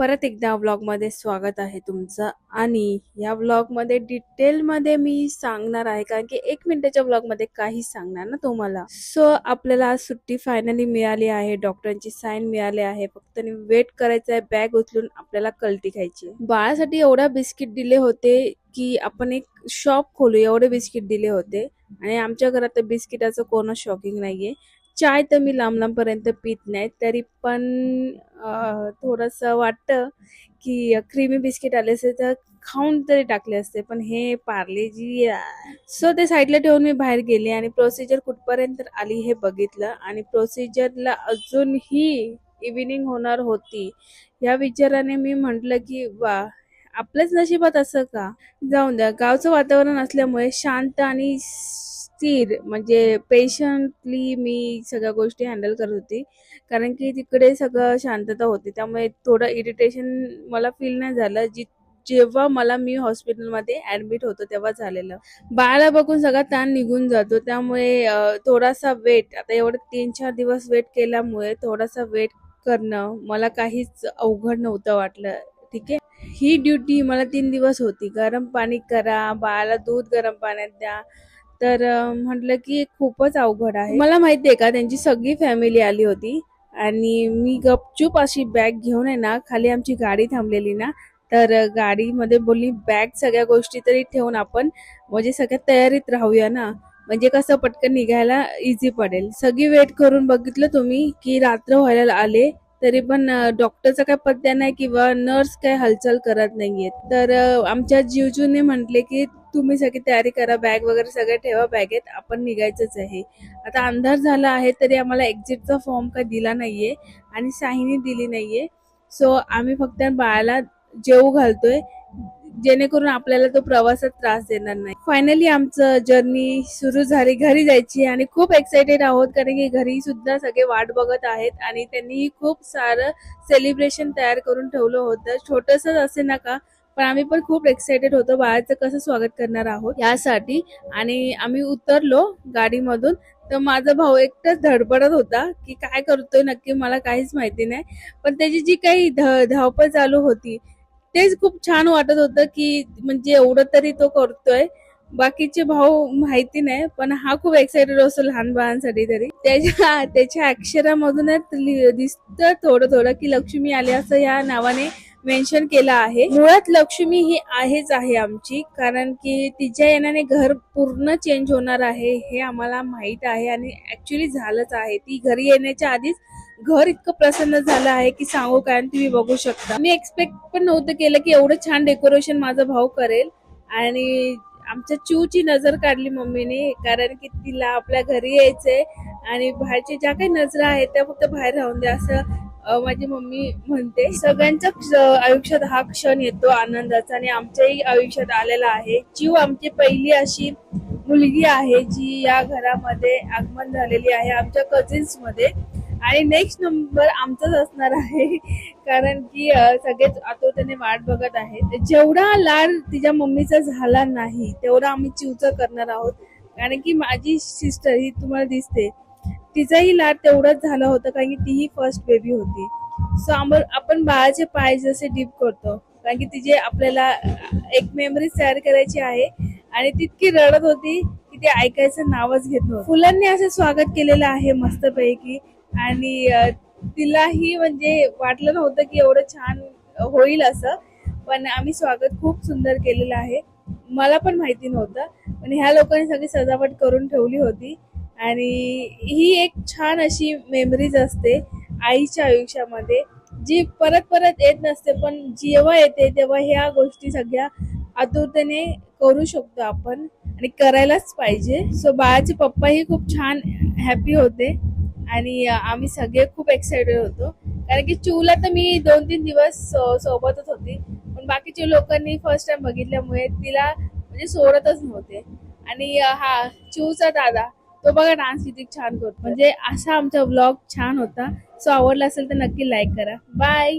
परत एकदा व्लॉगमध्ये स्वागत आहे तुमचं. आणि या व्लॉगमध्ये डिटेलमध्ये मी सांगणार आहे कारण की एक मिनिटाच्या व्लॉगमध्ये काहीच सांगणार ना तुम्हाला. सो आपल्याला आज सुट्टी फायनली मिळाली आहे डॉक्टरांची साईन मिळाली आहे. फक्त वेट करायचं आहे बॅग उचलून आपल्याला कल्टी खायची बाळासाठी एवढा बिस्किट दिले होते की आपण एक शॉप खोलू एवढे बिस्किट दिले होते. आणि आमच्या घरात बिस्किटाचं कोण शॉकिंग नाहीये. चाय तर मी लांब लांबपर्यंत पित नाही. तरी पण थोडंसं वाटतं की क्रीमी बिस्किट आले असते तर खाऊन तरी टाकले असते. पण हे पार्लेजी सो ते साईडला ठेवून मी बाहेर गेले आणि प्रोसिजर कुठपर्यंत आली हे बघितलं. आणि प्रोसिजरला अजूनही इव्हिनिंग होणार होती. या विचाराने मी म्हंटल की वा आपल्याच नशिबात असं का? जाऊन द्या. गावचं वातावरण असल्यामुळे शांत आणि स्थिर म्हणजे पेशंटली मी सगळ्या गोष्टी हँडल करत होती. कारण की तिकडे सगळं शांतता होती. त्यामुळे थोडं इरिटेशन मला फील नाही झालं. जी जेव्हा मला मी हॉस्पिटलमध्ये ऍडमिट होतो तेव्हा झालेलं. बाळाला बघून सगळा ताण निघून जातो. त्यामुळे थोडासा वेट आता एवढं तीन चार दिवस वेट केल्यामुळे थोडासा वेट करणं मला काहीच अवघड नव्हतं वाटलं. ठीक आहे? ही ड्युटी मला तीन दिवस होती. गरम पाणी करा बाळाला दूध गरम पाण्यात द्या. तर म्हटलं की खूपच अवघड आहे. मला माहिती आहे का त्यांची सगळी फॅमिली आली होती आणि मी गपचूप अशी बॅग घेऊन आहे ना खाली आमची गाडी थांबलेली ना तर गाडीमध्ये बोलली बॅग सगळ्या गोष्टी तरी ठेवून आपण म्हणजे सगळ्या तयारीत राहूया ना. म्हणजे कसं पटकन निघायला इझी पडेल. सगळी वेट करून बघितलं तुम्ही की रात्र व्हायला आले तरी पण डॉक्टरचा काय पत्त्या नाही किंवा नर्स काय हालचाल करत नाहीयेत. तर आमच्या जीवजूने म्हटले की तुम्ही सगळी तयारी करा बॅग वगैरे सगळं ठेवा बॅगेत आपण निघायचंच आहे. आता अंधार झाला आहे तरी आम्हाला एक्झिटचा फॉर्म काय दिला नाहीये आणि साईनी दिली नाहीये. सो आम्ही फक्त बाळाला जेवू घालतोय. जेणेकरून आपल्याला तो प्रवासात त्रास देणार नाही. फायनली आमचं जर्नी सुरू झाली. घरी जायची आणि खूप एक्साइटेड आहोत कारण की घरी सुद्धा सगळे वाट बघत आहेत आणि त्यांनी खूप सारं सेलिब्रेशन तयार करून ठेवलं होतं. छोटस असे नका पण आम्ही पण खूप एक्साइटेड होतो. बाळाचं कसं स्वागत करणार आहोत यासाठी. आणि आम्ही उतरलो गाडीमधून. तर माझा भाऊ एकटाच धडपडत होता की काय करतोय नक्की मला काहीच माहिती नाही. पण त्याची जी काही ध- धावपळ चालू होती तेच खूप छान वाटत होतं की म्हणजे एवढं तरी तो करतोय. बाकीचे भाऊ माहिती नाही पण हा खूप एक्साइटेड असतो लहान बाळांसाठी तरी. त्याच्या त्याच्या अक्षरामधूनच लि- थोडं थोडं की लक्ष्मी आले असं या नावाने मेन्शन केलं आहे. मुळात लक्ष्मी ही आहेच आहे आमची कारण की तिच्या येण्याने घर पूर्ण चेंज होणार आहे हे आम्हाला माहीत आहे आणि ऍक्च्युली झालंच आहे. ती घरी येण्याच्या आधीच घर इतकं प्रसन्न झालं आहे की सांगू काय तुम्ही बघू शकता. मी एक्सपेक्ट पण नव्हतं केलं की एवढं छान डेकोरेशन माझा भाऊ करेल. आणि आमच्या चिवची नजर काढली मम्मीने कारण की तिला आपल्या घरी यायचंय आणि बाहेरच्या ज्या काही नजरा आहेत त्या फक्त बाहेर राहून द्या असं माझी मम्मी म्हणते. सगळ्यांच्या आयुष्यात हा क्षण येतो आनंदाचा आणि आमच्याही आयुष्यात आलेला आहे. चिव आमची पहिली अशी मुलगी आहे जी या घरामध्ये आगमन झालेली आहे आमच्या कझिन्समध्ये. आणि नेक्स्ट नंबर आमचाच असणार आहे. कारण की सगळेच आतुरतेने वाट बघत आहेत. जेवढा लाड तिच्या मम्मीचा झाला नाही तेवढा आम्ही चिवचा करणार आहोत. कारण की माझी सिस्टर ही तुम्हाला दिसते तिचाही लाड तेवढाच झाला होता कारण की तीही फर्स्ट बेबी होती. सो आपण बाळाचे पाय जसे डीप करतो कारण की तिचे आपल्याला एक मेमरी तयार करायची आहे आणि तितकी रडत होती की ते ऐकायचं नावच घेत नव्हतं. फुलांनी असं स्वागत केलेलं आहे मस्तपैकी. आणि तिलाही म्हणजे वाटलं नव्हतं की एवढं छान होईल असं पण आम्ही स्वागत खूप सुंदर केलेलं आहे. मला पण माहिती नव्हतं पण ह्या लोकांनी सगळी सजावट करून ठेवली होती. आणि ही एक छान अशी मेमरीज असते आईच्या आयुष्यामध्ये जी परत परत येत नसते पण जेव्हा येते तेव्हा ह्या गोष्टी सगळ्या आतुरतेने करू शकतो आपण आणि करायलाच पाहिजे. सो बाळाचे पप्पाही खूप छान हॅपी होते. आणि आम्ही सगळे खूप एक्साइटेड होतो. कारण की चूला तर मी दोन तीन दिवस सो- सोबतच होती. पण बाकीच्या लोकांनी फर्स्ट टाइम बघितल्यामुळे तिला म्हणजे सोडतच नव्हते. आणि हा चूचा दादा तो बघा डान्स किती छान करतो. म्हणजे असा आमचा ब्लॉग छान होता. सो आवडला असेल तर नक्की लाईक करा. बाय